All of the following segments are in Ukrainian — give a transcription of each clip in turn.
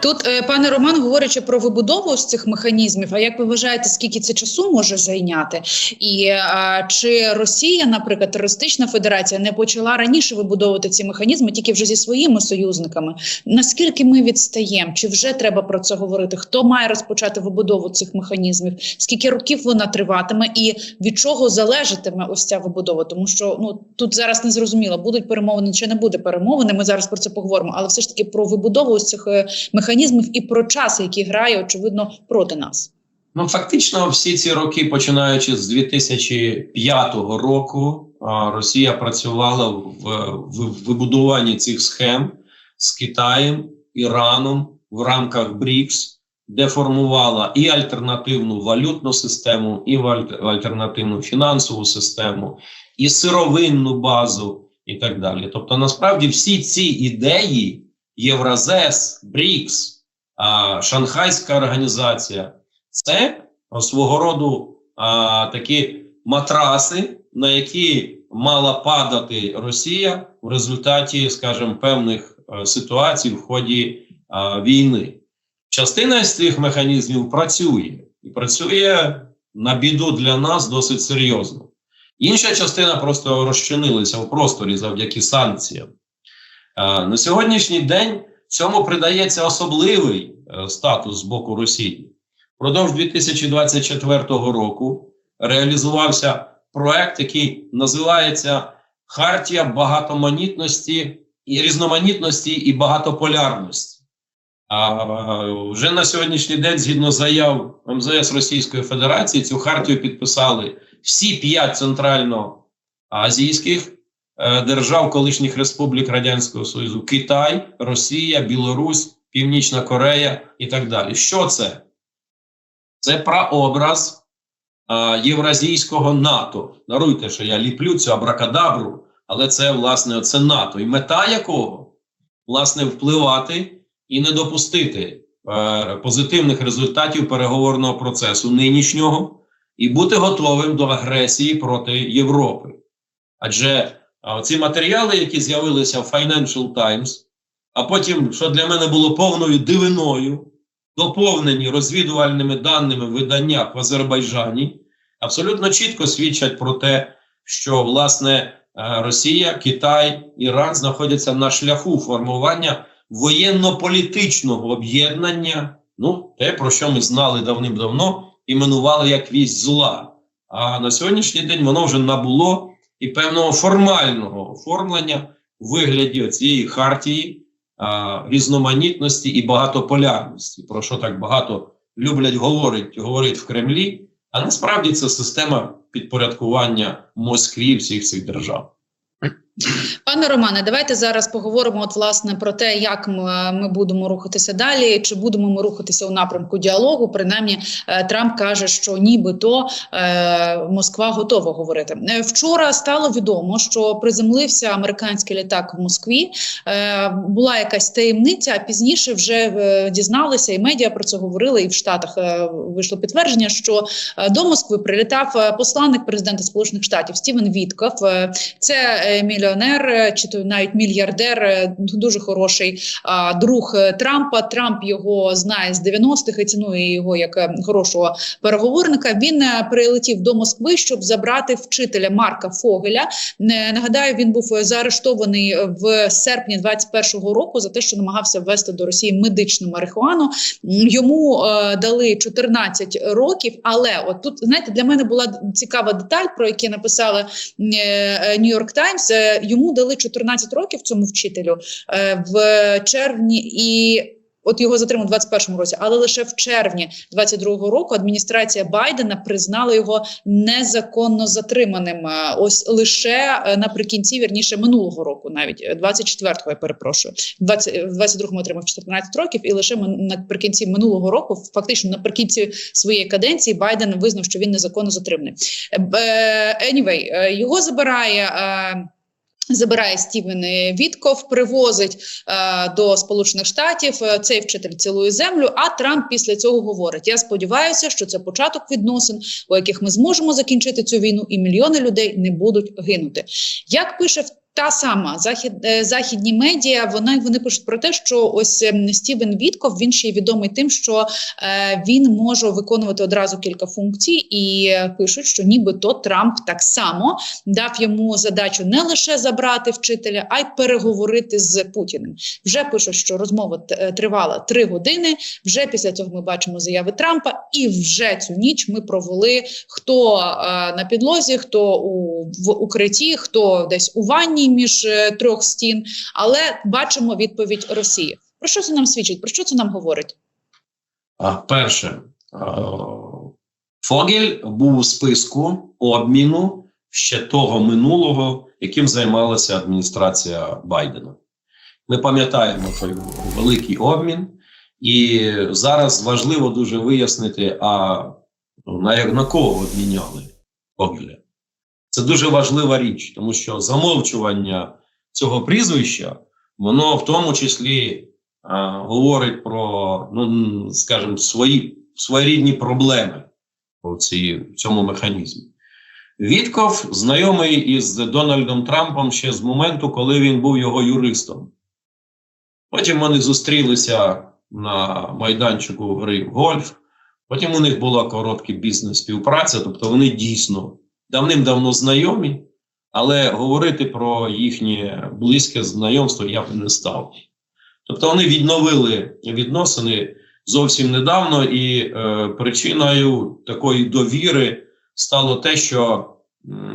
Тут е, пане Роман, говорячи про вибудову з цих механізмів, а як ви вважаєте, скільки це часу може зайняти? І е, чи Росія, наприклад, терористична федерація, не почала раніше вибудовувати ці механізми тільки вже зі своїми союзниками? Наскільки ми відстаємо? Чи вже треба про це говорити? Хто має розпочати вибудову цих механізмів? Скільки років вона триватиме, і від чого залежатиме ось ця вибудова? Тому що ну тут зараз не зрозуміло, будуть перемовини чи не буде перемовини. Ми зараз про це поговоримо, але все ж таки про вибудову ось цих е, механізмів і про час, який грає очевидно проти нас. Ну, фактично, всі ці роки, починаючи з 2005 року, Росія працювала в, в, вибудуванні цих схем з Китаєм, Іраном в рамках БРІКС, де формувала і альтернативну валютну систему, і альтернативну фінансову систему, і сировинну базу, і так далі. Тобто, насправді, всі ці ідеї Євразес, БРІКС, Шанхайська організація це свого роду такі матраси, на які мала падати Росія в результаті, скажімо, певних ситуацій в ході війни. Частина з цих механізмів працює і працює на біду для нас досить серйозно. Інша частина просто розчинилася в просторі завдяки санкціям. Е, На сьогоднішній день цьому придається особливий е, статус з боку Росії. Впродовж 2024 року реалізувався проект, який називається Хартія багатоманітності і різноманітності і багатополярності. А е, вже на сьогоднішній день, згідно заяв МЗС Російської Федерації, цю хартію підписали всі п'ять центральноазійських держав колишніх республік Радянського Союзу: Китай, Росія, Білорусь, Північна Корея і так далі. Що це? Це прообраз е, євразійського НАТО. Даруйте, що я ліплю цю абракадабру, але це власне це НАТО. І мета якого власне впливати і не допустити е, позитивних результатів переговорного процесу нинішнього і бути готовим до агресії проти Європи. Адже ці матеріали, які з'явилися в Financial Times, а потім, що для мене було повною дивиною, доповнені розвідувальними даними в виданнях в Азербайджані, абсолютно чітко свідчать про те, що власне е, Росія, Китай, Іран знаходяться на шляху формування воєнно-політичного об'єднання, ну, те, про що ми знали давним-давно, іменували як вість зла. А на сьогоднішній день воно вже набуло і певного формального оформлення у вигляді цієї хартії а, різноманітності і багатополярності, про що так багато люблять говорити, говорити в Кремлі. А насправді це система підпорядкування Москві всіх цих держав. Пане Романе, давайте зараз поговоримо от власне про те, як ми, будемо рухатися далі. Чи будемо ми рухатися у напрямку діалогу? Принаймні, е, Трамп каже, що нібито е, Москва готова говорити. Е, Вчора стало відомо, що приземлився американський літак в Москві. Була якась таємниця. А пізніше вже дізналися, і медіа про це говорили. І в Штатах вийшло підтвердження, що до Москви прилітав посланник президента Сполучених Штатів Стівен Вітков. Це е, мільйонер, е, чи то навіть мільярдер, е, дуже хороший друг е, Трампа. Трамп його знає з 90-х і цінує його як хорошого переговорника. Він прилетів до Москви, щоб забрати вчителя Марка Фогеля. Нагадаю, він був заарештований в серпні 21-го року за те, що намагався ввести до Росії медичну марихуану. Йому дали 14 років. Але от тут знаєте, для мене була цікава деталь, про яку написали Нью-Йорк Таймс. Йому дали 14 років цьому вчителю е, в червні і. От його затримали у 21-му році, але лише в червні 22-го року адміністрація Байдена признала його незаконно затриманим. Е, Ось лише е, наприкінці, вірніше минулого року, навіть е, 24-го, я перепрошую, 20, в 22-му отримав 14 років, і лише наприкінці минулого року, фактично наприкінці своєї каденції, Байден визнав, що він незаконно затриманий. Anyway, його забирає. Забирає Стівен Вітков, привозить е, до Сполучених Штатів. Е, Цей вчитель цілує землю. А Трамп після цього говорить: Я сподіваюся, що це початок відносин, у яких ми зможемо закінчити цю війну, і мільйони людей не будуть гинути. Як пише в та сама захід е, західні медіа. Вона вони пишуть про те, що ось ем, Стівен Вітков він ще й відомий тим, що е, він може виконувати одразу кілька функцій, і е, пишуть, що нібито Трамп так само дав йому задачу не лише забрати вчителя, а й переговорити з Путіним. Вже пишуть, що розмова е, тривала три години. Вже після цього ми бачимо заяви Трампа, і вже цю ніч ми провели хто е, на підлозі, хто у в укритті, хто десь у ванні між е, трьох стін. Але бачимо відповідь Росії. Про що це нам свідчить? Про що це нам говорить? А, перше, е, Фогель був у списку обміну ще того минулого, яким займалася адміністрація Байдена. Ми пам'ятаємо той великий обмін, і зараз важливо дуже вияснити, а на, на кого обміняли Фогеля. Це дуже важлива річ, тому що замовчування цього прізвища, воно в тому числі а, говорить про, ну скажімо, свої своєрідні проблеми у цій, в цьому механізмі. Вітков знайомий із Дональдом Трампом ще з моменту, коли він був його юристом. Потім вони зустрілися на майданчику гри в гольф. Потім у них була коротка бізнес-співпраця, тобто вони дійсно давним-давно знайомі, але говорити про їхнє близьке знайомство я б не став. Тобто вони відновили відносини зовсім недавно, і е, причиною такої довіри стало те, що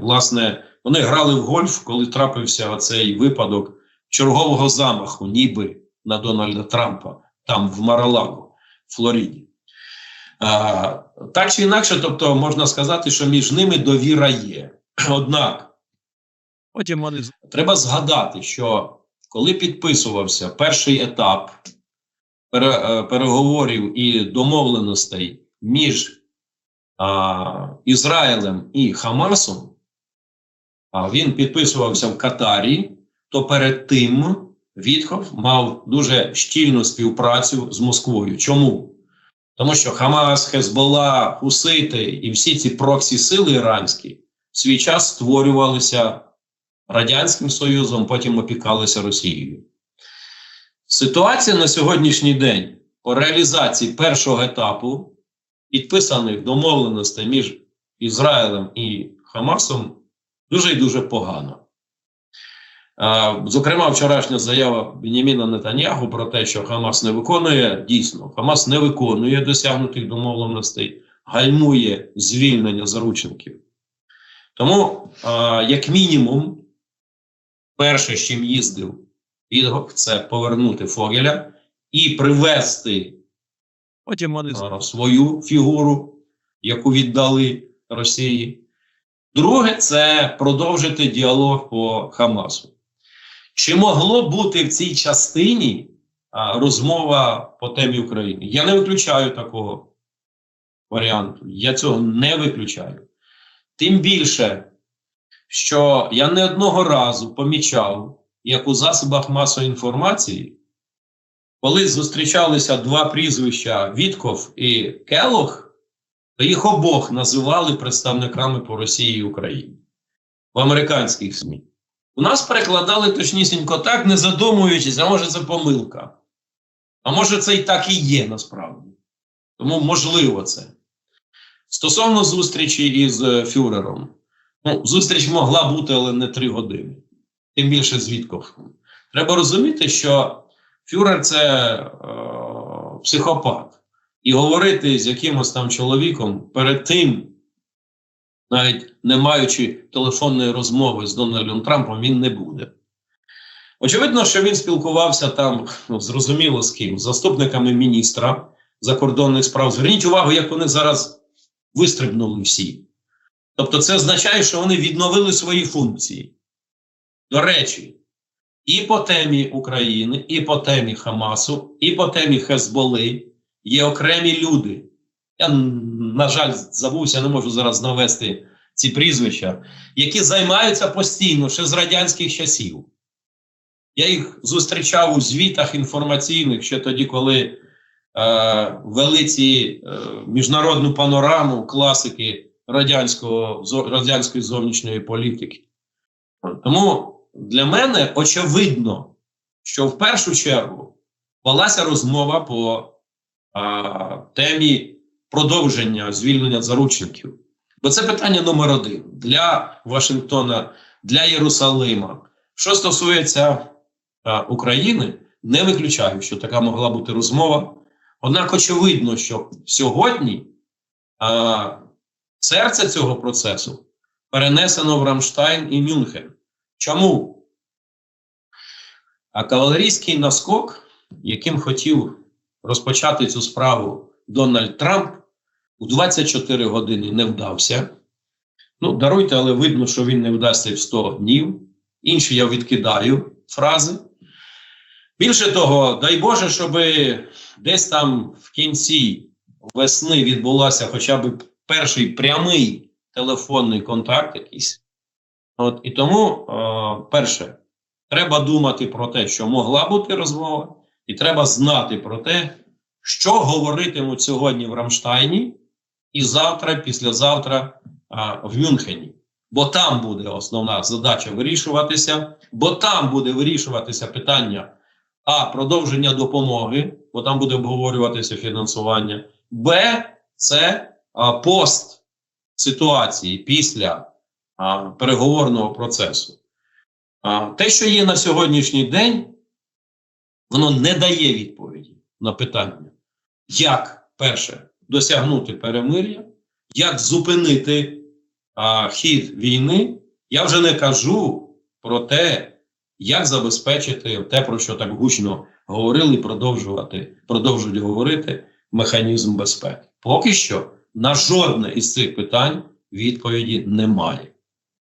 власне вони грали в гольф, коли трапився цей випадок чергового замаху, ніби на Дональда Трампа, там в Маралаго, Флориді. Так чи інакше, тобто можна сказати, що між ними довіра є. Однак Треба згадати, що коли підписувався перший етап е, переговорів і домовленостей між а, Ізраїлем і Хамасом, а він підписувався в Катарі, то перед тим Вітхов мав дуже щільну співпрацю з Москвою. Чому? Тому що Хамас, Хезбола, Хусити і всі ці проксі сили іранські в свій час створювалися Радянським Союзом, потім опікалися Росією. Ситуація на сьогоднішній день по реалізації першого етапу підписаних домовленостей між Ізраїлем і Хамасом дуже і дуже погана. Зокрема, вчорашня заява Беніміна Нетаньягу про те, що Хамас не виконує, дійсно, Хамас не виконує досягнутих домовленостей, гальмує звільнення заручників. Тому, як мінімум, перше, з чим їздив відгук, це повернути Фогеля і привести потім вони свою фігуру, яку віддали Росії. Друге, це продовжити діалог по Хамасу. Чи могло бути в цій частині а, розмова по темі України? Я не виключаю такого варіанту. Я цього не виключаю. Тим більше, що я не одного разу помічав, як у засобах масової інформації, коли зустрічалися два прізвища Вітков і Келох, то їх обох називали представниками по Росії і Україні в американських СМІ. У нас перекладали точнісінько так, не задумуючись, а може це помилка. А може це і так і є насправді. Тому можливо це. Стосовно зустрічі із е, Фюрером, ну, зустріч могла бути, але не три години. Тим більше з Треба розуміти, що Фюрер це е, психопат. І говорити з якимось там чоловіком перед тим, навіть не маючи телефонної розмови з Дональдом Трампом, він не буде. Очевидно, що він спілкувався там, ну, зрозуміло з ким, з заступниками міністра закордонних справ. Зверніть увагу, як вони зараз вистрибнули всі. Тобто, це означає, що вони відновили свої функції. До речі, і по темі України, і по темі Хамасу, і по темі Хезболи є окремі люди. Я, на жаль, забувся, не можу зараз навести ці прізвища, які займаються постійно ще з радянських часів. Я їх зустрічав у звітах інформаційних ще тоді, коли е, вели ці е, міжнародну панораму класики радянського, радянської зовнішньої політики. Тому для мене очевидно, що в першу чергу велася розмова по а, темі продовження звільнення заручників. Бо це питання номер один для Вашингтона, для Єрусалима. Що стосується а, України, не виключаю, що така могла бути розмова. Однак очевидно, що сьогодні а, серце цього процесу перенесено в Рамштайн і Мюнхен. Чому? А кавалерійський наскок, яким хотів розпочати цю справу Дональд Трамп, у 24 години не вдався. Ну, даруйте, але видно, що він не вдасться в 100 днів. Інші я відкидаю фрази. Більше того, дай Боже, щоб десь там в кінці весни відбулася хоча б перший прямий телефонний контакт якийсь. От, і тому, е, перше, треба думати про те, що могла бути розмова, і треба знати про те, що говоритимуть сьогодні в Рамштайні, і завтра, післязавтра а, в Мюнхені. Бо там буде основна задача вирішуватися, бо там буде вирішуватися питання А. Продовження допомоги, бо там буде обговорюватися фінансування, Б. Це а, пост ситуації після а, переговорного процесу. А, те, що є на сьогоднішній день, воно не дає відповіді на питання, як перше досягнути перемир'я, як зупинити а, хід війни. Я вже не кажу про те, як забезпечити те, про що так гучно говорили, продовжувати, продовжують говорити механізм безпеки. Поки що на жодне із цих питань відповіді немає.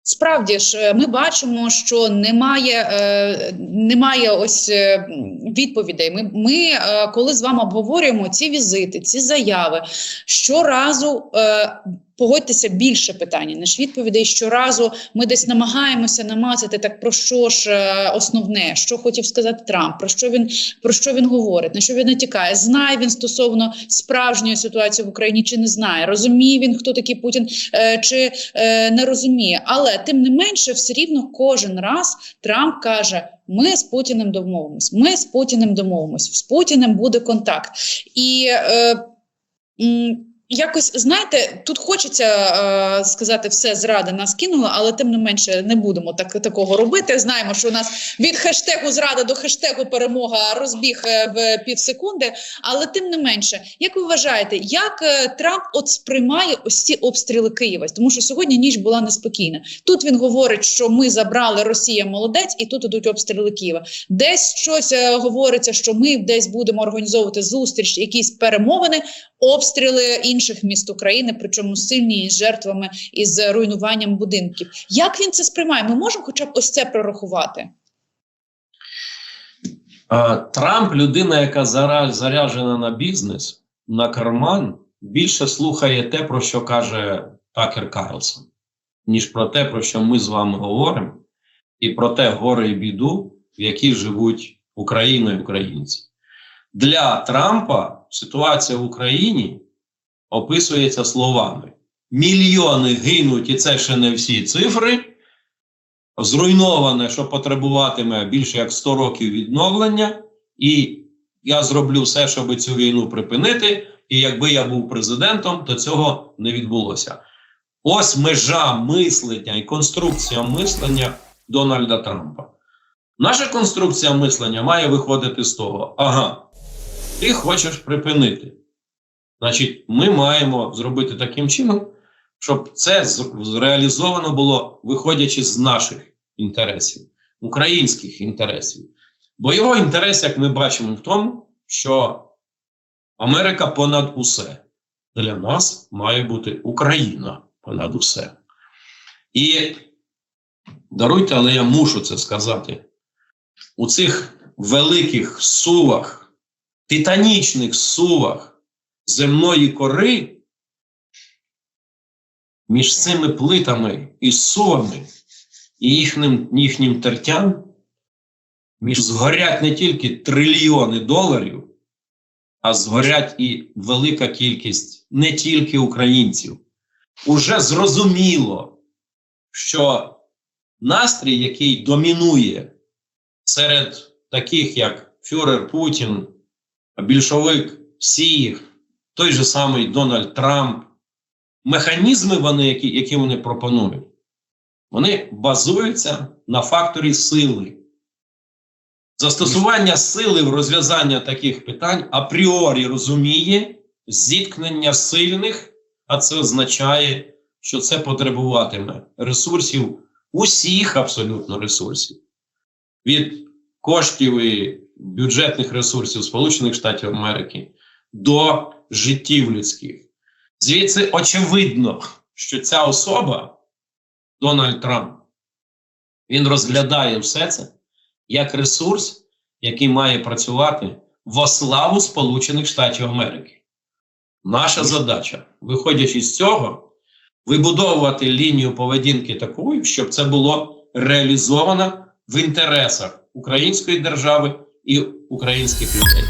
Справді ж, е, ми бачимо, що немає, е, немає ось е, відповідей. Ми, ми коли з вами обговорюємо ці візити, ці заяви, щоразу е, погодьтеся більше питань, ніж відповідей. Щоразу ми десь намагаємося намацати так про що ж е, основне, що хотів сказати Трамп, про що він про що він говорить, на що він натякає. Знає він стосовно справжньої ситуації в Україні чи не знає, розуміє він, хто такий Путін е, чи е, не розуміє. Але тим не менше, все рівно кожен раз Трамп каже: ми з Путіним домовимось. Ми з Путіним домовимось. З Путіним буде контакт. І е, якось знаєте, тут хочеться е, сказати, все зрада нас кинула, але тим не менше не будемо так такого робити. Знаємо, що у нас від хештегу зрада до хештегу перемога розбіг е, в півсекунди. Але тим не менше, як ви вважаєте, як е, Трамп от сприймає ось ці обстріли Києва? Тому що сьогодні ніч була неспокійна. Тут він говорить, що ми забрали Росія молодець, і тут ідуть обстріли Києва. Десь щось е, говориться, що ми десь будемо організовувати зустріч, якісь перемовини, обстріли інших міст України, причому сильні із жертвами і з руйнуванням будинків. Як він це сприймає? Ми можемо, хоча б ось це прорахувати. Трамп, людина, яка заряджена на бізнес, на карман, більше слухає те, про що каже Такер Карлсон, ніж про те, про що ми з вами говоримо, і про те горе і біду, в якій живуть Україна і українці. Для Трампа ситуація в Україні описується словами: мільйони гинуть, і це ще не всі цифри. Зруйноване, що потребуватиме більше як 100 років відновлення, і я зроблю все, щоб цю війну припинити. І якби я був президентом, то цього не відбулося. Ось межа мислення і конструкція мислення Дональда Трампа. Наша конструкція мислення має виходити з того: ага, ти хочеш припинити. Значить, ми маємо зробити таким чином, щоб це зреалізовано було, виходячи з наших інтересів, українських інтересів. Бо його інтерес, як ми бачимо, в тому, що Америка понад усе. Для нас має бути Україна понад усе. І даруйте, але я мушу це сказати. У цих великих сувах, титанічних сувах земної кори між цими плитами і сувами і їхнім, їхнім тертям між згорять не тільки трильйони доларів, а згорять і велика кількість не тільки українців. Уже зрозуміло, що настрій, який домінує серед таких, як Фюрер Путін, більшовик Сіїх, той же самий Дональд Трамп, механізми, вони, які, які вони пропонують, вони базуються на факторі сили. Застосування сили в розв'язання таких питань апріорі розуміє зіткнення сильних, а це означає, що це потребуватиме ресурсів, усіх абсолютно ресурсів, від коштів і бюджетних ресурсів Сполучених Штатів Америки до життів людських. Звідси очевидно, що ця особа, Дональд Трамп, він розглядає все це як ресурс, який має працювати во славу Сполучених Штатів Америки. Наша задача, виходячи з цього, вибудовувати лінію поведінки такою, щоб це було реалізовано в інтересах української держави і українських людей.